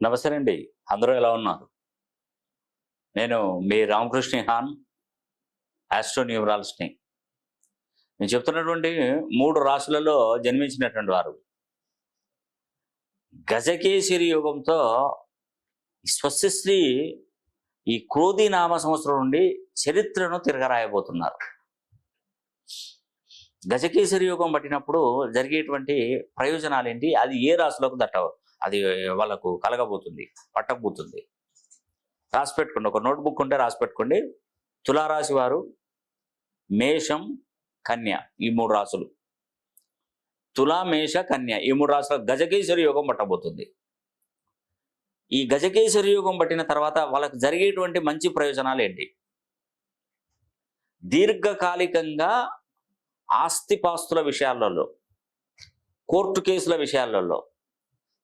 నమస్తే అండి అందరూ ఎలా ఉన్నారు? నేను మీ రామకృష్ణ హాన్ ఆస్ట్రో నేను చెప్తున్నటువంటి మూడు రాశులలో జన్మించినటువంటి వారు. గజకేశ్వరి యుగంతో స్వస్తిశ్రీ ఈ క్రోధి నామ సంవత్సరం నుండి చరిత్రను తిరగరాయబోతున్నారు. గజకేశ్వరి యుగం పట్టినప్పుడు జరిగేటువంటి ప్రయోజనాలు ఏంటి అది ఏ రాశులకు దట్ట అది వాళ్ళకు కలగబోతుంది పట్టకపోతుంది రాసి పెట్టుకోండి ఒక నోట్బుక్ ఉంటే రాసి పెట్టుకోండి. తులారాశి వారు మేషం కన్య ఈ మూడు రాసులు. తులా మేష కన్య ఈ మూడు రాసుల గజకేశ్వరి యోగం పట్టబోతుంది. ఈ గజకేశ్వరి యోగం పట్టిన తర్వాత వాళ్ళకి జరిగేటువంటి మంచి ప్రయోజనాలు ఏంటి? దీర్ఘకాలికంగా ఆస్తిపాస్తుల విషయాలలో కోర్టు కేసుల విషయాలలో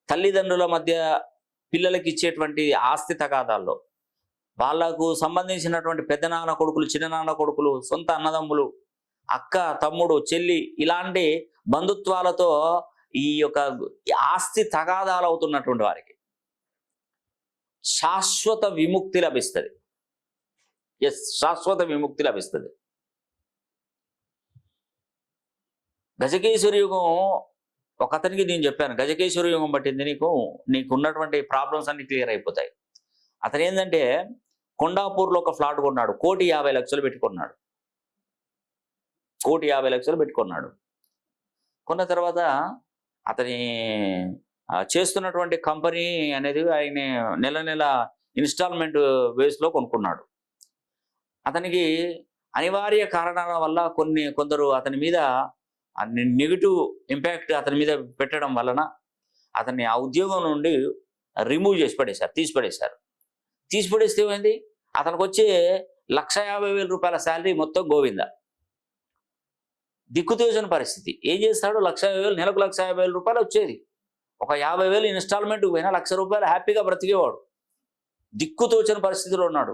తల్లిదండ్రుల మధ్య పిల్లలకి ఇచ్చేటువంటి ఆస్తి తగాదాల్లో వాళ్ళకు సంబంధించినటువంటి పెద్దనాన్న కొడుకులు చిన్ననాన్న కొడుకులు సొంత అన్నదమ్ములు అక్క తమ్ముడు చెల్లి ఇలాంటి బంధుత్వాలతో ఈ యొక్క ఆస్తి తగాదాలు అవుతున్నటువంటి వారికి శాశ్వత విముక్తి లభిస్తుంది. ఎస్ శాశ్వత విముక్తి లభిస్తుంది. గజకేశ్వరి యుగం ఒక అతనికి నేను చెప్పాను గజకేశ్వరి యుగం పట్టింది నీకు నీకు ఉన్నటువంటి ప్రాబ్లమ్స్ అన్ని క్లియర్ అయిపోతాయి. అతను ఏంటంటే కొండాపూర్లో ఒక ఫ్లాట్ కొన్నాడు కోటి యాభై లక్షలు పెట్టుకున్నాడు. కోటి యాభై లక్షలు పెట్టుకున్నాడు. కొన్న తర్వాత అతని చేస్తున్నటువంటి కంపెనీ అనేది ఆయన నెల నెల ఇన్స్టాల్మెంట్ బేస్లో కొనుక్కున్నాడు. అతనికి అనివార్య కారణాల వల్ల కొన్ని కొందరు అతని మీద నెగిటివ్ ఇంపాక్ట్ అతని మీద పెట్టడం వలన అతన్ని ఆ ఉద్యోగం నుండి రిమూవ్ చేసి పడేశారు తీసి పడేశారు తీసి పడేస్తే ఏమైంది అతనికి వచ్చే లక్ష యాభై రూపాయల శాలరీ మొత్తం గోవింద. దిక్కుతోసిన పరిస్థితి. ఏం చేస్తాడు? లక్ష యాభై వేలు నెలకు లక్ష యాభై రూపాయలు వచ్చేది. ఒక యాభై వేలు ఇన్స్టాల్మెంట్కి పోయినా లక్ష రూపాయలు హ్యాపీగా బ్రతికేవాడు. దిక్కుతోచని పరిస్థితిలో ఉన్నాడు.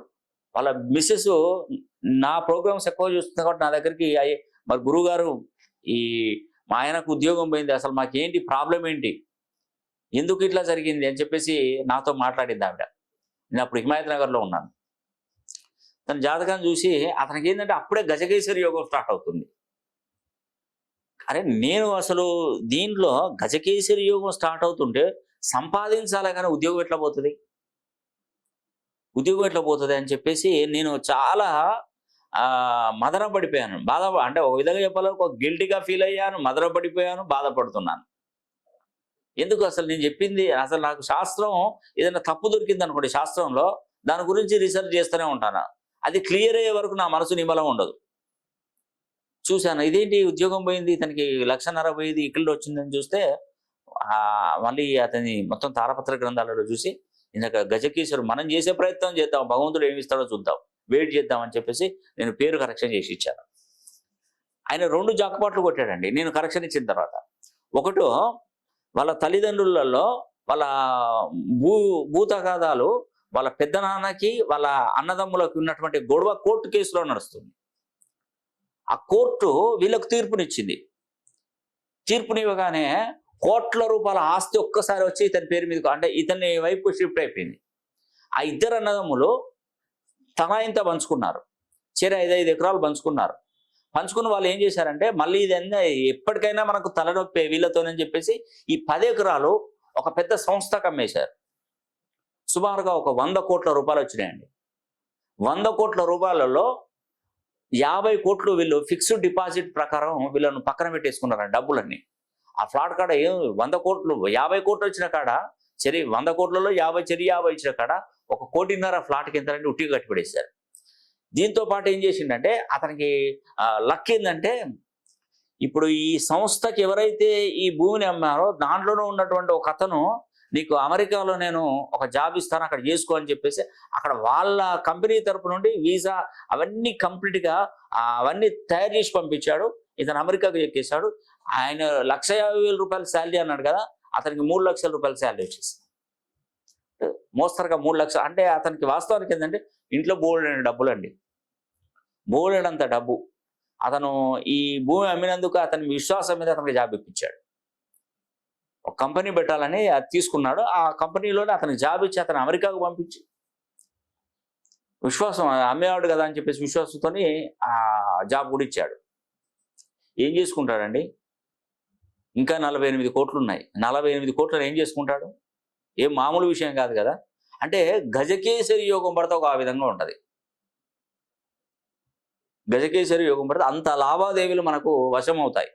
వాళ్ళ మిస్సెస్ నా ప్రోగ్రామ్స్ ఎక్కువ చూస్తుంది కాబట్టి నా దగ్గరికి అయ్యే మరి గురువుగారు ఈ మా ఆయనకు ఉద్యోగం పోయింది. అసలు మాకేంటి ప్రాబ్లం ఏంటి? ఎందుకు ఇట్లా జరిగింది? అని చెప్పేసి నాతో మాట్లాడింది ఆవిడ. నేను అప్పుడు హిమాయత్ నగర్లో ఉన్నాను. తన జాతకాన్ని చూసి అతనికి ఏంటంటే అప్పుడే గజకేశ్వరి యోగం స్టార్ట్ అవుతుంది. అరే నేను అసలు దీంట్లో గజకేశ్వరి యోగం స్టార్ట్ అవుతుంటే సంపాదించాలి కానీ ఉద్యోగం ఎట్లా పోతుంది? ఉద్యోగం ఎట్లా పోతుంది? అని చెప్పేసి నేను చాలా మదన పడిపోయాను. బాధ అంటే ఒక విధంగా చెప్పాలి ఒక గిల్టీగా ఫీల్ అయ్యాను మదన పడిపోయాను బాధపడుతున్నాను. ఎందుకు అసలు నేను చెప్పింది? అసలు నాకు శాస్త్రం ఏదైనా తప్పు దొరికింది అనుకోండి శాస్త్రంలో దాని గురించి రీసెర్చ్ చేస్తూనే ఉంటాను. అది క్లియర్ అయ్యే వరకు నా మనసు నిమలం ఉండదు. చూశాను ఇదేంటి ఉద్యోగం పోయింది ఇతనికి లక్షన్నర పోయింది ఇక్కడ వచ్చిందని చూస్తే మళ్ళీ అతని మొత్తం తారపత్ర గ్రంథాలలో చూసి ఇందాక గజకేశ్వరు మనం చేసే ప్రయత్నం చేద్దాం భగవంతుడు ఏమిస్తాడో చూద్దాం. వెయిట్ చేద్దామని చెప్పేసి నేను పేరు కరెక్షన్ చేసి ఇచ్చాను. ఆయన రెండు జాకపాట్లు కొట్టాడండి. నేను కరెక్షన్ ఇచ్చిన తర్వాత. ఒకటో వాళ్ళ తల్లిదండ్రులలో వాళ్ళ భూ భూతగాదాలు వాళ్ళ పెద్దనాన్నకి వాళ్ళ అన్నదమ్ములకు ఉన్నటువంటి గొడవ కోర్టు కేసులో నడుస్తుంది. ఆ కోర్టు వీళ్ళకు తీర్పునిచ్చింది. తీర్పునివ్వగానే కోట్ల రూపాయల ఆస్తి ఒక్కసారి వచ్చి ఇతని పేరు మీద అంటే ఇతని వైపు షిఫ్ట్ అయిపోయింది. ఆ ఇద్దరు అన్నదమ్ములు తన ఇంత పంచుకున్నారు ఐదు ఐదైదు ఎకరాలు పంచుకున్నారు. పంచుకున్న వాళ్ళు ఏం చేశారంటే మళ్ళీ ఇది ఎప్పటికైనా మనకు తలనొప్పి వీళ్ళతోనని చెప్పేసి ఈ పది ఎకరాలు ఒక పెద్ద సంస్థకు అమ్మేశారు. సుమారుగా ఒక వంద కోట్ల రూపాయలు వచ్చినాయండి. వంద కోట్ల రూపాయలలో యాభై కోట్లు వీళ్ళు ఫిక్స్డ్ డిపాజిట్ ప్రకారం వీళ్ళను పక్కన పెట్టేసుకున్నారండి డబ్బులన్నీ. ఆ ఫ్లాట్ కాడ ఏం వంద కోట్లు యాభై కోట్లు వచ్చిన కాడ చెరి వంద కోట్లలో యాభై చెరి యాభై ఇచ్చిన కాడ ఒక కోటిన్నర ఫ్లాట్కి ఎంత అంటే ఉట్టిగా కట్టిపడేశారు. దీంతో పాటు ఏం చేసిండంటే అతనికి లక్ ఏంటంటే ఇప్పుడు ఈ సంస్థకి ఎవరైతే ఈ భూమిని అమ్మారో దాంట్లోనే ఉన్నటువంటి ఒక అతను నీకు అమెరికాలో నేను ఒక జాబ్ ఇస్తాను అక్కడ చేసుకో అని చెప్పేసి అక్కడ వాళ్ళ కంపెనీ తరపు నుండి వీసా అవన్నీ కంప్లీట్గా అవన్నీ తయారు చేసి పంపించాడు. ఇతను అమెరికాకు ఎక్కేశాడు. ఆయన లక్ష వేల రూపాయల శాలరీ అన్నాడు కదా అతనికి మూడు లక్షల రూపాయల శాలరీ వచ్చేసింది. మోస్తరుగా మూడు లక్షలు అంటే అతనికి వాస్తవానికి ఏంటంటే ఇంట్లో బోల్డెన్ డబ్బులు అండి బోల్డైనంత డబ్బు. అతను ఈ భూమి అమ్మినందుకు అతని విశ్వాసం మీద అతనికి జాబ్ ఇప్పించాడు. ఒక కంపెనీ పెట్టాలని అది తీసుకున్నాడు. ఆ కంపెనీలోనే అతనికి జాబ్ ఇచ్చి అతను అమెరికాకు పంపించి విశ్వాసం అమ్మేవాడు కదా అని చెప్పేసి విశ్వాసంతో ఆ జాబ్ కూడా ఇచ్చాడు. ఏం చేసుకుంటాడండి? ఇంకా నలభై ఎనిమిది కోట్లు ఉన్నాయి నలభై ఎనిమిది కోట్లను ఏం చేసుకుంటాడు? ఏం మామూలు విషయం కాదు కదా? అంటే గజకేసరి యోగం పడితే ఒక ఆ విధంగా ఉంటుంది. గజకేసరి యోగం పడితే అంత లావాదేవీలు మనకు వశం అవుతాయి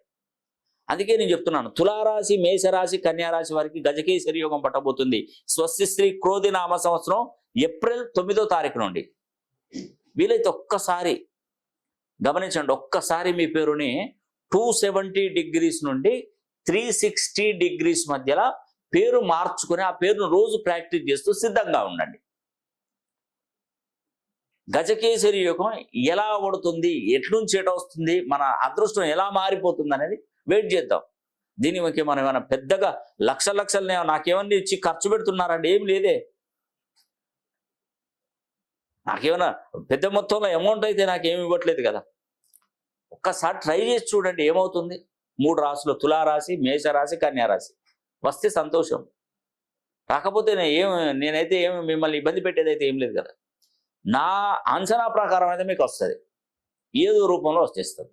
అందుకే నేను చెప్తున్నాను తులారాశి మేషరాశి కన్యారాశి వారికి గజకేసరి యోగం పట్టబోతుంది. స్వస్తి శ్రీ క్రోధి నామ సంవత్సరం ఏప్రిల్ తొమ్మిదో తారీఖు నుండి. వీలైతే ఒక్కసారి గమనించండి ఒక్కసారి మీ పేరుని టూ సెవెంటీ డిగ్రీస్ నుండి త్రీ సిక్స్టీ డిగ్రీస్ మధ్యలో పేరు మార్చుకుని ఆ పేరును రోజు ప్రాక్టీస్ చేస్తూ సిద్ధంగా ఉండండి. గజకేసరి యుగం ఎలా పడుతుంది? ఎట్నుంచి ఎట వస్తుంది? మన అదృష్టం ఎలా మారిపోతుంది అనేది వెయిట్ చేద్దాం. దీనికి మనం ఏమైనా పెద్దగా లక్ష లక్షలు నాకేమన్నా ఇచ్చి ఖర్చు పెడుతున్నారండి? ఏం లేదే. నాకేమైనా పెద్ద మొత్తంలో అమౌంట్ అయితే నాకేమి ఇవ్వట్లేదు కదా. ఒక్కసారి ట్రై చేసి చూడండి ఏమవుతుంది? మూడు రాశులు తులారాశి మేషరాశి కన్యారాశి. వస్తే సంతోషం. రాకపోతే ఏం నేనైతే ఏమి మిమ్మల్ని ఇబ్బంది పెట్టేదైతే ఏం లేదు కదా. నా అంచనా ప్రకారం అయితే మీకు వస్తుంది. ఏదో రూపంలో వచ్చేస్తుంది.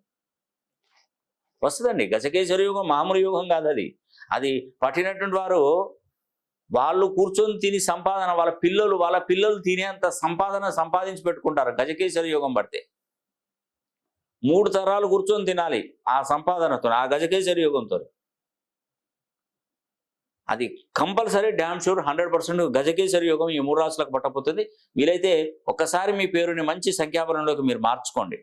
వస్తుందండి. గజకేశ్వర యుగం మామూలు యుగం కాదు అది. అది పట్టినటువంటి వారు వాళ్ళు కూర్చొని తిని సంపాదన వాళ్ళ పిల్లలు వాళ్ళ పిల్లలు తినేంత సంపాదన సంపాదించి పెట్టుకుంటారు గజకేశ్వర యోగం పడితే. మూడు తరాలు కూర్చొని తినాలి ఆ సంపాదనతో ఆ గజకేశ్వర యోగంతో అది compulsory damn sure hundred percent గజకేశ్వరి యోగం ఈ మూడు రాసులకు పట్టబోతుంది వీలైతే ఒక్కసారి మీ పేరుని మంచి సంఖ్యాపరంలోకి మీరు మార్చుకోండి.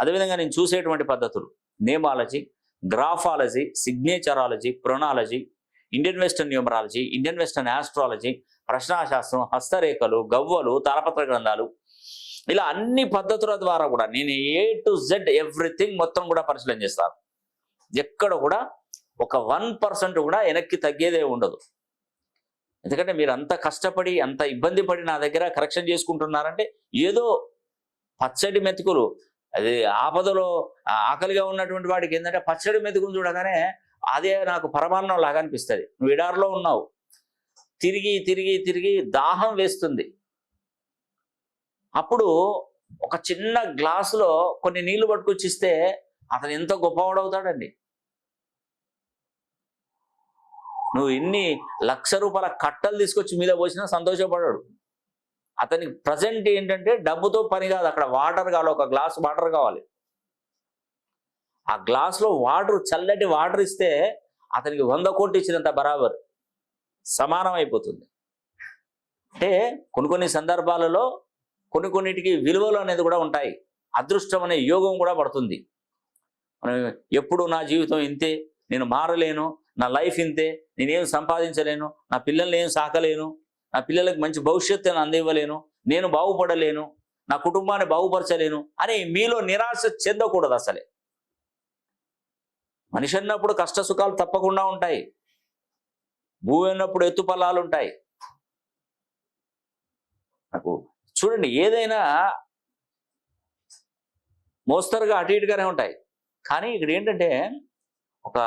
అదేవిధంగా నేను చూసేటువంటి పద్ధతులు nameology graphology signatureology pronology Indian western numerology Indian western astrology ప్రశ్నాశాస్త్రం హస్తరేఖలు గవ్వలు తారపత్ర గ్రంథాలు ఇలా అన్ని పద్ధతుల ద్వారా కూడా నేను ఏ టు జెడ్ ఎవ్రీథింగ్ మొత్తం కూడా పరిశీలన చేస్తాను. ఎక్కడ కూడా ఒక వన్ పర్సెంట్ కూడా వెనక్కి తగ్గేదే ఉండదు. ఎందుకంటే మీరు అంత కష్టపడి అంత ఇబ్బంది పడి నా దగ్గర కరెక్షన్ చేసుకుంటున్నారంటే ఏదో పచ్చడి మెతుకులు. అది ఆపదలో ఆకలిగా ఉన్నటువంటి వాడికి ఏంటంటే పచ్చడి మెతుకులు చూడగానే అదే నాకు పరమాన్నం లాగా అనిపిస్తుంది. నువ్వు ఎడారిలో ఉన్నావు. తిరిగి తిరిగి తిరిగి దాహం వేస్తుంది. అప్పుడు ఒక చిన్న గ్లాసులో కొన్ని నీళ్ళు పట్టుకొచ్చి ఇస్తే అతను ఎంత గొప్పవాడవుతాడండి నువ్వు ఎన్ని లక్ష రూపాయల కట్టలు తీసుకొచ్చి మీద పోసినా సంతోషపడాడు. అతనికి ప్రజెంట్ ఏంటంటే డబ్బుతో పని కాదు అక్కడ వాటర్ కావాలి ఒక గ్లాస్ వాటర్ కావాలి. ఆ గ్లాస్లో వాటర్ చల్లటి వాటర్ ఇస్తే అతనికి వంద కోట్లు ఇచ్చినంత బరాబర్. సమానం అయిపోతుంది. అంటే కొన్ని కొన్ని సందర్భాలలో కొన్ని కొన్నిటికి విలువలు అనేది కూడా ఉంటాయి. అదృష్టం అనే యోగం కూడా పడుతుంది. మనం ఎప్పుడు నా జీవితం ఇంతే నేను మారలేను నా లైఫ్ ఇంతే నేనేం సంపాదించలేను నా పిల్లల్ని ఏం సాకలేను నా పిల్లలకు మంచి భవిష్యత్తు అందివ్వలేను నేను బాగుపడలేను నా కుటుంబాన్ని బాగుపరచలేను. అని మీలో నిరాశ చెందకూడదు అసలే. మనిషి అన్నప్పుడు కష్ట సుఖాలు తప్పకుండా ఉంటాయి. భూమి అన్నప్పుడు ఎత్తుపల్లాలు ఉంటాయి. నాకు చూడండి ఏదైనా మోస్తరుగా అటు ఇటుగానే ఉంటాయి. కానీ ఇక్కడ ఏంటంటే ఒక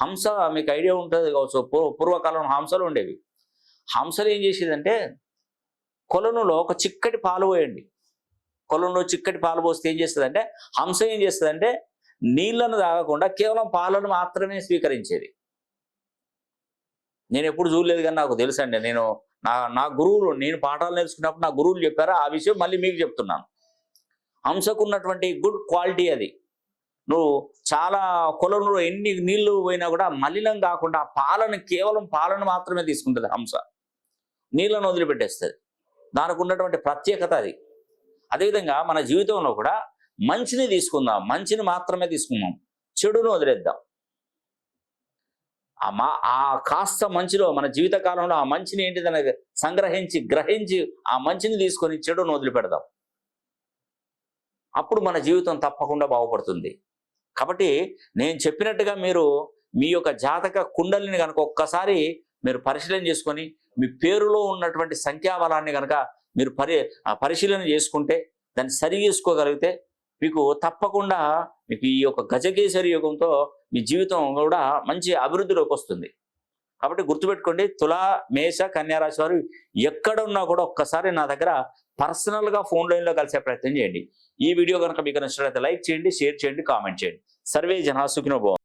హంస మీకు ఐడియా ఉంటుంది కావచ్చు. పూర్వ పూర్వకాలంలో హంసలు ఉండేవి. హంసలు ఏం చేసేదంటే కొలనులో ఒక చిక్కటి పాలు పోయండి. కొలంలో చిక్కటి పాలు పోస్తే ఏం చేస్తుందంటే హంస ఏం చేస్తుందంటే నీళ్ళను తాగకుండా కేవలం పాలను మాత్రమే స్వీకరించేది. నేను ఎప్పుడు చూడలేదు కానీ నాకు తెలుసండి. నేను నా నా గురువులు నేను పాఠాలు నేర్చుకున్నప్పుడు నా గురువులు చెప్పారు? ఆ విషయం మళ్ళీ మీకు చెప్తున్నాను. హంసకు ఉన్నటువంటి గుడ్ క్వాలిటీ అది. నువ్వు చాలా కులంలో ఎన్ని నీళ్ళు పోయినా కూడా మలినం కాకుండా పాలను కేవలం పాలను మాత్రమే తీసుకుంటుంది హంస. నీళ్ళను వదిలిపెట్టేస్తుంది. దానికి ఉన్నటువంటి ప్రత్యేకత అది. అదేవిధంగా మన జీవితంలో కూడా మంచిని తీసుకుందాం మంచిని మాత్రమే తీసుకుందాం చెడును వదిలేద్దాం. ఆ మా ఆ కాస్త మంచిలో మన జీవిత కాలంలో ఆ మంచిని ఏంటిదని సంగ్రహించి గ్రహించి ఆ మంచిని తీసుకొని చెడును వదిలిపెడదాం. అప్పుడు మన జీవితం తప్పకుండా బాగుపడుతుంది. కాబట్టి నేను చెప్పినట్టుగా మీరు మీ యొక్క జాతక కుండలిని కనుక ఒక్కసారి మీరు పరిశీలన చేసుకొని మీ పేరులో ఉన్నటువంటి సంఖ్యాబలాన్ని కనుక మీరు పరి ఆ పరిశీలన చేసుకుంటే దాన్ని సరి చేసుకోగలిగితే మీకు తప్పకుండా మీకు ఈ యొక్క గజకేసరి యుగంతో మీ జీవితం కూడా మంచి అభివృద్ధిలోకి వస్తుంది. కాబట్టి గుర్తుపెట్టుకోండి తులా మేష కన్యారాశి వారు ఎక్కడ ఉన్నా కూడా ఒక్కసారి నా దగ్గర పర్సనల్గా ఫోన్ లైన్లో కలిసే ప్రయత్నం చేయండి. ఈ వీడియో కనుక మీకు నచ్చినట్లయితే లైక్ చేయండి షేర్ చేయండి కామెంట్ చేయండి. సర్వే జనా